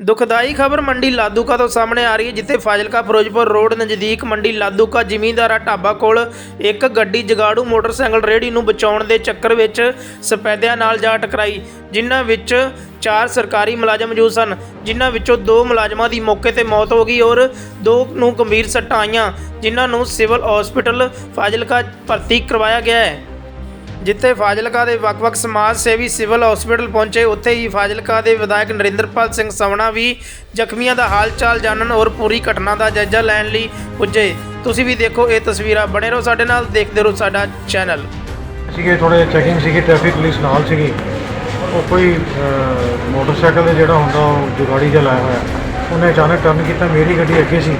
ਦੁਖਦਾਈ ਖਬਰ, ਮੰਡੀ ਲਾਦੂਕਾ ਤੋਂ ਸਾਹਮਣੇ ਆ ਰਹੀ ਹੈ, ਜਿੱਥੇ ਫਾਜ਼ਿਲਕਾ ਫਿਰੋਜ਼ਪੁਰ ਰੋਡ ਨਜ਼ਦੀਕ ਮੰਡੀ ਲਾਦੂਕਾ ਜ਼ਿਮੀਂਦਾਰਾ ਢਾਬਾ ਕੋਲ ਇੱਕ ਗੱਡੀ ਜਗਾੜੂ ਮੋਟਰਸਾਈਕਲ ਰੇਹੜੀ ਨੂੰ ਬਚਾਉਣ ਦੇ ਚੱਕਰ ਵਿੱਚ ਸਪੈਦਿਆਂ ਨਾਲ ਜਾ ਟਕਰਾਈ, ਜਿਨ੍ਹਾਂ ਵਿੱਚ ਚਾਰ ਸਰਕਾਰੀ ਮੁਲਾਜ਼ਮ ਮੌਜੂਦ ਸਨ। ਜਿਨ੍ਹਾਂ ਵਿੱਚੋਂ ਦੋ ਮੁਲਾਜ਼ਮਾਂ ਦੀ ਮੌਕੇ ਤੇ ਮੌਤ ਹੋ ਗਈ ਔਰ ਦੋ ਨੂੰ ਗੰਭੀਰ ਸੱਟਾਂ ਆਈਆਂ, ਜਿਨ੍ਹਾਂ ਨੂੰ ਸਿਵਲ ਹਸਪੀਟਲ ਫਾਜ਼ਿਲਕਾ ਭਰਤੀ ਕਰਵਾਇਆ ਗਿਆ ਹੈ। ਜਿੱਥੇ ਫਾਜ਼ਿਲਕਾ ਦੇ ਵੱਖ-ਵੱਖ ਸਮਾਜ ਸੇਵੀ ਸਿਵਲ ਹਸਪੀਟਲ ਪਹੁੰਚੇ, ਉੱਥੇ ਹੀ ਫਾਜ਼ਿਲਕਾ ਦੇ ਵਿਧਾਇਕ ਨਰਿੰਦਰਪਾਲ ਸਿੰਘ ਸਵਣਾ ਵੀ ਜ਼ਖਮੀਆਂ ਦਾ ਹਾਲ ਚਾਲ ਜਾਣਨ ਔਰ ਪੂਰੀ ਘਟਨਾ ਦਾ ਜਾਇਜ਼ਾ ਲੈਣ ਲਈ ਪੁੱਜੇ। ਤੁਸੀਂ ਵੀ ਦੇਖੋ ਇਹ ਤਸਵੀਰਾਂ। ਬਣੇ ਰਹੋ ਸਾਡੇ ਨਾਲ, ਦੇਖਦੇ ਰਹੋ ਸਾਡਾ ਚੈਨਲ। ਸੀਗੇ ਥੋੜੇ ਚੈਕਿੰਗ ਸੀਗੀ ਟ੍ਰੈਫਿਕ ਪੁਲਿਸ ਨਾਲ ਸੀਗੀ। ਉਹ ਕੋਈ ਮੋਟਰਸਾਈਕਲ ਜਿਹੜਾ ਹੁੰਦਾ, ਉਹ ਜੁਗਾੜੀ ਜਿਹਾ ਲਾਇਆ ਹੋਇਆ। ਉਹਨੇ ਅਚਾਨਕ ਟਰਨ ਕੀਤਾ, ਮੇਰੀ ਗੱਡੀ ਅੱਗੇ ਸੀ।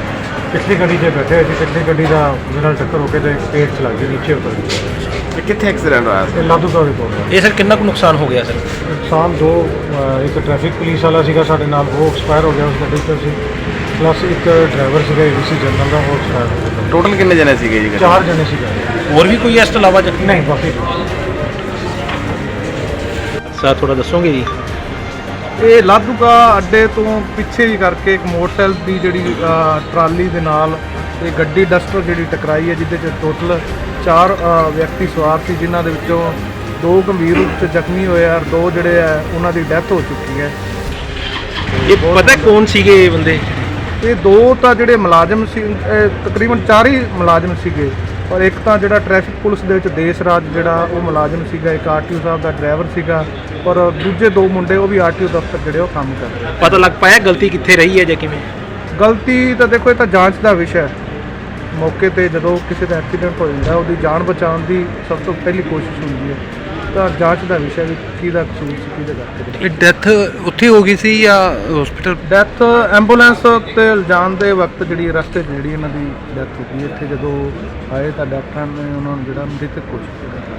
ਪਿਛਲੀ ਗੱਡੀ 'ਤੇ ਬੈਠੇ ਹੋਏ ਸੀ ਪਿਛਲੀ ਗੱਡੀ ਦਾ ਉਹਦੇ ਨਾਲ ਟੱਕਰ ਹੋ ਕੇ ਤੇ ਪੇਟ 'ਚ ਲੱਗ ਗਈ ਨੀਚੇ ਉਤਰ ਗਈ। ਇਹ ਕਿੱਥੇ ਐਕਸੀਡੈਂਟ ਹੋਇਆ ਸੀ? ਇਹ ਲਾਦੂਗਾ ਦੇ ਕੋਲ ਇਹ ਸਰ ਕਿੰਨਾ ਕੁ ਨੁਕਸਾਨ ਹੋ ਗਿਆ ਸਰ? ਨੁਕਸਾਨ ਦੋ ਅਹ, ਇੱਕ ਟ੍ਰੈਫਿਕ ਪੁਲਿਸ ਵਾਲਾ ਸੀਗਾ ਸਾਡੇ ਨਾਲ ਉਹ ਐਕਸਪਾਇਰ ਹੋ ਗਿਆ ਉਸ ਗੱਡੀ 'ਚ ਸੀ। ਪਲੱਸ ਇੱਕ ਡਰਾਈਵਰ ਸੀਗਾ ਏਬੀਸੀ ਜਨਰਲ ਦਾ ਉਹ ਐਕਸਪਾਇਰ ਹੋ ਗਿਆ। ਟੋਟਲ ਕਿੰਨੇ ਜਣੇ ਸੀਗੇ ਜੀ ਗੱਡੀ? ਚਾਰ ਜਣੇ ਸੀਗੇ। ਹੋਰ ਵੀ ਕੋਈ ਇਸ ਤੋਂ ਇਲਾਵਾ ਜ਼ਖਮੀ ਨਹੀਂ ਬਾਕੀ ਸਰ ਥੋੜਾ ਦੱਸੋਗੇ ਜੀ? ਇਹ ਲਾਧੂਕਾ ਅੱਡੇ ਤੋਂ ਪਿੱਛੇ ਹੀ ਕਰਕੇ ਇੱਕ ਮੋਟਰਸਾਈਕਲ ਦੀ ਜਿਹੜੀ ਅ, ਟਰਾਲੀ ਦੇ ਨਾਲ ਇਹ ਗੱਡੀ ਡਸਟਰ ਜਿਹੜੀ ਟਕਰਾਈ ਹੈ ਜਿਹਦੇ ਚ ਟੋਟਲ ਚਾਰ ਅ, ਵਿਅਕਤੀ ਸਵਾਰ ਸੀ ਜਿਨ੍ਹਾਂ ਦੇ ਵਿੱਚੋਂ ਦੋ ਗੰਭੀਰ ਰੂਪ ਚ ਜ਼ਖਮੀ ਹੋਏ ਆ ਔਰ ਦੋ ਜਿਹੜੇ ਆ ਉਹਨਾਂ ਦੀ ਡੈਥ ਹੋ ਚੁੱਕੀ ਹੈ। ਇਹ ਪਤਾ ਕੌਣ ਸੀਗੇ ਇਹ ਬੰਦੇ? ਇਹ ਦੋ ਤਾਂ ਜਿਹੜੇ ਮੁਲਾਜ਼ਮ ਸੀ ਇਹ ਤਕਰੀਬਨ ਚਾਰ ਹੀ ਮੁਲਾਜ਼ਮ ਸੀਗੇ। ਔਰ ਇੱਕ ਤਾਂ ਜਿਹੜਾ ਟ੍ਰੈਫਿਕ ਪੁਲਿਸ ਦੇ ਵਿੱਚ ਦੇਸ਼ ਰਾਜ ਜਿਹੜਾ ਉਹ ਮੁਲਾਜ਼ਮ ਸੀਗਾ ਇੱਕ ਆਰਟੀਓ ਸਾਹਿਬ ਦਾ ਡਰਾਈਵਰ ਸੀਗਾ ਔਰ ਦੂਜੇ ਦੋ ਮੁੰਡੇ ਉਹ ਵੀ ਆਰਟੀਓ ਦਫ਼ਤਰ ਜਿਹੜੇ ਉਹ ਕੰਮ ਕਰਦੇ ਪਤਾ ਲੱਗ ਪਾਇਆ ਗਲਤੀ ਕਿੱਥੇ ਰਹੀ ਹੈ ਜਾਂ ਕਿਵੇਂ? ਗਲਤੀ ਤਾਂ ਦੇਖੋ ਇਹ ਤਾਂ ਜਾਂਚ ਦਾ ਵਿਸ਼ਾ ਹੈ। ਮੌਕੇ ਤੇ ਜਦੋਂ ਕਿਸੇ ਦਾ ਐਕਸੀਡੈਂਟ ਹੋ ਜਾਂਦਾ ਉਹਦੀ ਜਾਨ ਬਚਾਉਣ ਦੀ ਸਭ ਤੋਂ ਪਹਿਲੀ ਕੋਸ਼ਿਸ਼ ਹੁੰਦੀ ਹੈ। ਤਾਂ ਜਾਂਚ ਦਾ ਵਿਸ਼ਾ ਵੀ ਕਿਹਦਾ ਕਸੂਰ ਸੀ ਕਿਹਦੇ ਕਰਕੇ ਇਹ ਡੈਥ ਉੱਥੇ ਹੋ ਗਈ ਸੀ ਜਾਂ ਹਸਪੀਟਲ ਡੈਥ ਐਂਬੂਲੈਂਸ ਤੇ ਲਿਜਾਣ ਦੇ ਵਕਤ ਜਿਹੜੀ ਰਸਤੇ 'ਚ ਜਿਹੜੀ ਇਹਨਾਂ ਦੀ ਡੈਥ ਹੋ ਗਈ ਇੱਥੇ ਜਦੋਂ ਆਏ ਤਾਂ ਡਾਕਟਰਾਂ ਨੇ ਉਹਨਾਂ ਨੂੰ ਜਿਹੜਾ ਮ੍ਰਿਤਕ ਘੋਸ਼ਿਤ ਕੀਤਾ।